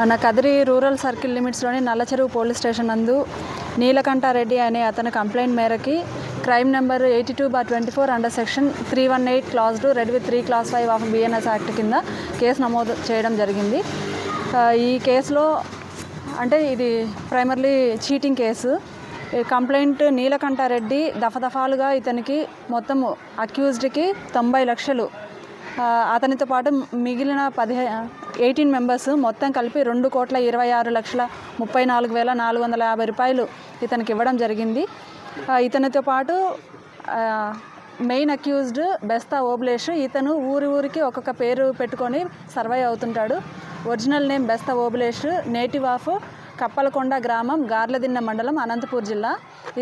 మన Kadiri rural circle లిమిట్స్లోని Nallacheruvu police station నందు నీలకంఠారెడ్డి అనే అతని కంప్లైంట్ మేరకి crime number eighty two bar twenty four under section three one eight clause two read with three clause five of BNS act కింద case నమోదు చేయడం జరిగింది. ఈ కేసులో అంటే ఇది ప్రైమర్లీ చీటింగ్ కేసు. ఈ కంప్లైంట్ నీలకంఠారెడ్డి దఫదఫాలుగా ఇతనికి మొత్తము అక్యూజ్డ్కి తొంభై లక్షలు. అతనితో పాటు మిగిలిన పదిహే ఎయిటీన్ మెంబర్స్ మొత్తం కలిపి రెండు కోట్ల ఇరవై ఆరు లక్షల ముప్పై నాలుగు వేల నాలుగు వందల యాభై రూపాయలు ఇతనికి ఇవ్వడం జరిగింది. ఇతనితో పాటు మెయిన్ అక్యూజ్డ్ బెస్తా ఓబ్లేష్ ఇతను ఊరి ఊరికి ఒక్కొక్క పేరు పెట్టుకొని సర్వే అవుతుంటాడు. Original name Besta Obulesh native of Kappalakonda గ్రామం గార్లదిన్న మండలం అనంతపూర్ జిల్లా.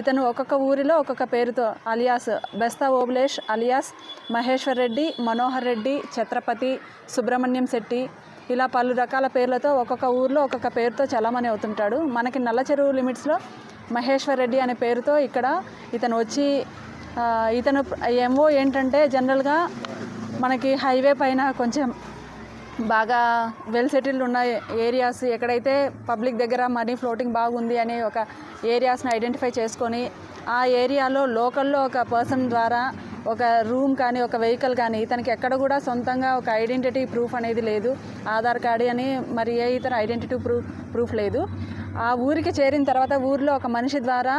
ఇతను ఒక్కొక్క ఊరిలో ఒక్కొక్క పేరుతో అలియాస్ బెస్తా ఓబులేష్ అలియాస్ మహేశ్వర్ రెడ్డి మనోహర్ రెడ్డి ఛత్రపతి సుబ్రహ్మణ్యం శెట్టి. ఇలా పలు రకాల పేర్లతో ఒక్కొక్క ఊర్లో ఒక్కొక్క పేరుతో చలామణి అవుతుంటాడు. మనకి నల్ల చెరువు లిమిట్స్లో మహేశ్వర్ రెడ్డి అనే పేరుతో ఇక్కడ ఇతను వచ్చి ఇతను ఎంఓ ఏంటంటే జనరల్గా మనకి హైవే పైన కొంచెం బాగా వెల్ సెటిల్డ్ ఉన్న ఏరియాస్ ఎక్కడైతే పబ్లిక్ దగ్గర మనీ ఫ్లోటింగ్ బాగుంది అనే ఒక ఏరియాస్ని ఐడెంటిఫై చేసుకొని ఆ ఏరియాలో లోకల్లో ఒక పర్సన్ ద్వారా ఒక రూమ్ కానీ ఒక వెహికల్ కానీ ఇతనికి ఎక్కడ కూడా సొంతంగా ఒక ఐడెంటిటీ ప్రూఫ్ అనేది లేదు. ఆధార్ కార్డు అని మరి ఏ ఇతర ఐడెంటిటీ ప్రూఫ్ ప్రూఫ్ లేదు. ఆ ఊరికి చేరిన తర్వాత ఊరిలో ఒక మనిషి ద్వారా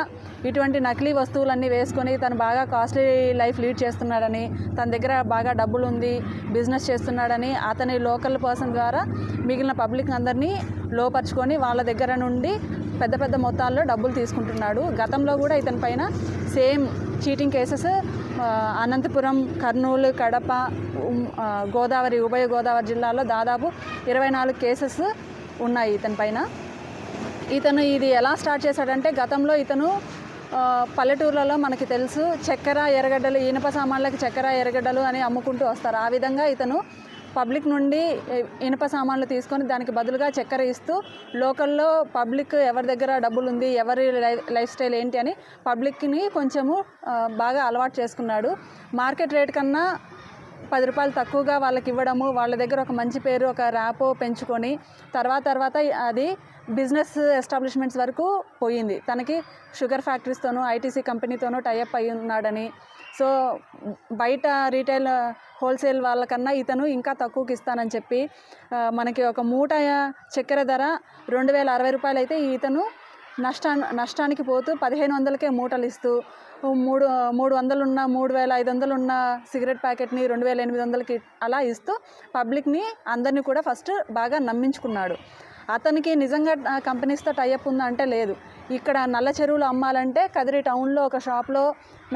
ఇటువంటి నకిలీ వస్తువులన్నీ వేసుకొని తను బాగా కాస్ట్లీ లైఫ్ లీడ్ చేస్తున్నాడని తన దగ్గర బాగా డబ్బులు ఉంది బిజినెస్ చేస్తున్నాడని అతని లోకల్ పర్సన్ ద్వారా మిగిలిన పబ్లిక్ అందరినీ లోపరుచుకొని వాళ్ళ దగ్గర నుండి పెద్ద పెద్ద మొత్తాల్లో డబ్బులు తీసుకుంటున్నాడు. గతంలో కూడా ఇతని పైన same cheating cases Anantapur Kurnool Kadapa Godavari ఉభయ గోదావరి జిల్లాలో దాదాపు ఇరవై నాలుగు కేసెస్ ఉన్నాయి ఇతని పైన. ఇతను ఇది ఎలా స్టార్ట్ చేశాడంటే గతంలో ఇతను పల్లెటూర్లలో మనకి తెలుసు చక్కెర ఎర్రగడ్డలు ఇనుప సామాన్లకి చక్కెర ఎర్రగడ్డలు అని అమ్ముకుంటూ వస్తారు. ఆ విధంగా ఇతను పబ్లిక్ నుండి ఇనుప సామాన్లు తీసుకొని దానికి బదులుగా చక్కెర ఇస్తూ లోకల్లో పబ్లిక్ ఎవరి దగ్గర డబ్బులు ఉంది ఎవరి లైఫ్ స్టైల్ ఏంటి అని పబ్లిక్ని కొంచెము బాగా అలవాటు చేసుకున్నాడు. మార్కెట్ రేట్ కన్నా పది రూపాయలు తక్కువగా వాళ్ళకి ఇవ్వడము వాళ్ళ దగ్గర ఒక మంచి పేరు ఒక ర్యాపో పెంచుకొని తర్వాత తర్వాత అది బిజినెస్ ఎస్టాబ్లిష్మెంట్స్ వరకు పోయింది. తనకి షుగర్ ఫ్యాక్టరీస్తోనూ ఐటీసీ కంపెనీతోనూ టైఅప్ అయి ఉన్నాడని. సో బయట రీటైల్ హోల్సేల్ వాళ్ళకన్నా ఇతను ఇంకా తక్కువకి ఇస్తానని చెప్పి మనకి ఒక మూట చక్కెర ధర రెండు వేల అరవై రూపాయలు అయితే ఇతను నష్టా నష్టానికి పోతూ పదిహేను వందలకే మూటలు ఇస్తూ మూడు మూడు వందలు ఉన్న మూడు వేల ఐదు వందలు ఉన్న సిగరెట్ ప్యాకెట్ని రెండు వేల ఎనిమిది వందలకి అలా ఇస్తూ పబ్లిక్ని అందరినీ కూడా ఫస్ట్ బాగా నమ్మించుకున్నాడు. అతనికి నిజంగా కంపెనీస్తో టైఅప్ ఉందా అంటే లేదు. ఇక్కడ నల్ల చెరువులు అమ్మాలంటే కదిరి టౌన్లో ఒక షాప్లో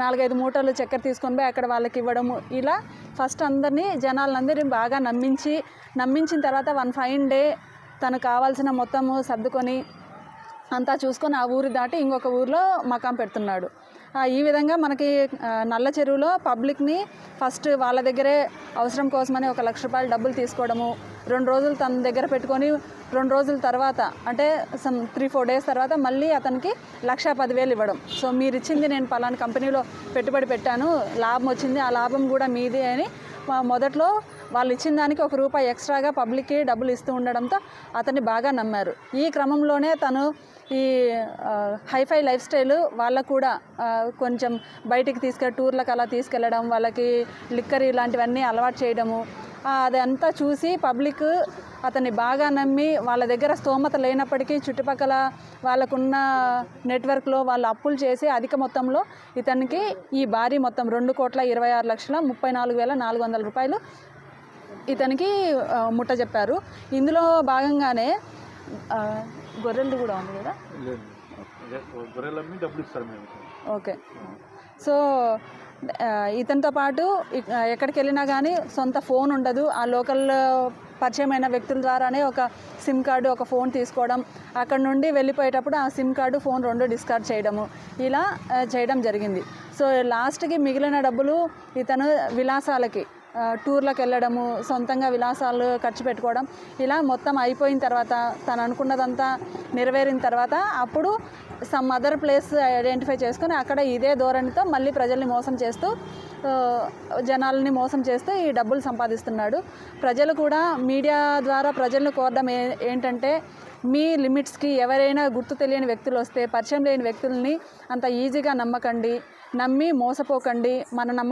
నాలుగైదు మూటలు చక్కెర తీసుకొని పోయి అక్కడ వాళ్ళకి ఇవ్వడము. ఇలా ఫస్ట్ అందరినీ జనాలందరినీ బాగా నమ్మించి నమ్మించిన తర్వాత వన్ ఫైన్ డే తనకు కావాల్సిన మొత్తము సర్దుకొని అంతా చూసుకొని ఆ ఊరి దాటి ఇంకొక ఊరిలో మకాం పెడుతున్నాడు. ఈ విధంగా మనకి నల్ల చెరువులో పబ్లిక్ని ఫస్ట్ వాళ్ళ దగ్గరే అవసరం కోసమని ఒక లక్ష రూపాయలు డబ్బులు తీసుకోవడము రెండు రోజులు తన దగ్గర పెట్టుకొని రెండు రోజుల తర్వాత అంటే సమ్ త్రీ ఫోర్ డేస్ తర్వాత మళ్ళీ అతనికి లక్ష పదివేలు ఇవ్వడం. సో మీరు ఇచ్చింది నేను పలానా కంపెనీలో పెట్టుబడి పెట్టాను లాభం వచ్చింది ఆ లాభం కూడా మీదే అని మొదట్లో వాళ్ళు ఇచ్చిన దానికి ఒక రూపాయి ఎక్స్ట్రాగా పబ్లిక్కి డబ్బులు ఇస్తూ ఉండడంతో అతన్ని బాగా నమ్మారు. ఈ క్రమంలోనే తను ఈ హైఫై లైఫ్ స్టైల్ వాళ్ళకు కూడా కొంచెం బయటికి తీసుకెళ్ళి టూర్లకు అలా తీసుకెళ్ళడం వాళ్ళకి లిక్కర్ ఇలాంటివన్నీ అలవాటు చేయడము అదంతా చూసి పబ్లిక్ అతన్ని బాగా నమ్మి వాళ్ళ దగ్గర స్తోమత లేనప్పటికీ చుట్టుపక్కల వాళ్ళకున్న నెట్వర్క్లో వాళ్ళు అప్పులు చేసి అధిక మొత్తంలో ఇతనికి ఈ భారీ మొత్తం రెండు కోట్ల ఇరవై ఆరు లక్షల ముప్పై నాలుగు వేల నాలుగు వందల రూపాయలు ఇతనికి ముట్ట చెప్పారు ఇందులో భాగంగానే గొర్రెలు కూడా ఉంది కదా? ఓకే. సో ఇతనితో పాటు ఎక్కడికి వెళ్ళినా కానీ సొంత ఫోన్ ఉండదు. ఆ లోకల్ పరిచయమైన వ్యక్తుల ద్వారానే ఒక సిమ్ కార్డు ఒక ఫోన్ తీసుకోవడం అక్కడ నుండి వెళ్ళిపోయేటప్పుడు ఆ సిమ్ కార్డు ఫోన్ రెండు డిస్కార్డ్ చేయడము ఇలా చేయడం జరిగింది. సో లాస్ట్కి మిగిలిన డబ్బులు ఇతను విలాసాలకి టూర్లకు వెళ్ళడము సొంతంగా విలాసాలు ఖర్చు పెట్టుకోవడం ఇలా మొత్తం అయిపోయిన తర్వాత తను అనుకున్నదంతా నెరవేరిన తర్వాత అప్పుడు సమ్ అదర్ ప్లేస్ ఐడెంటిఫై చేసుకొని అక్కడ ఇదే ధోరణితో మళ్ళీ ప్రజల్ని మోసం చేస్తూ జనాలని మోసం చేస్తూ ఈ డబ్బులు సంపాదిస్తున్నాడు. ప్రజలు కూడా మీడియా ద్వారా ప్రజలను కోరడం ఏ ఏంటంటే మీ లిమిట్స్కి ఎవరైనా గుర్తు తెలియని వ్యక్తులు వస్తే పరిచయం లేని వ్యక్తుల్ని అంత ఈజీగా నమ్మకండి నమ్మి మోసపోకండి మన నమ్మ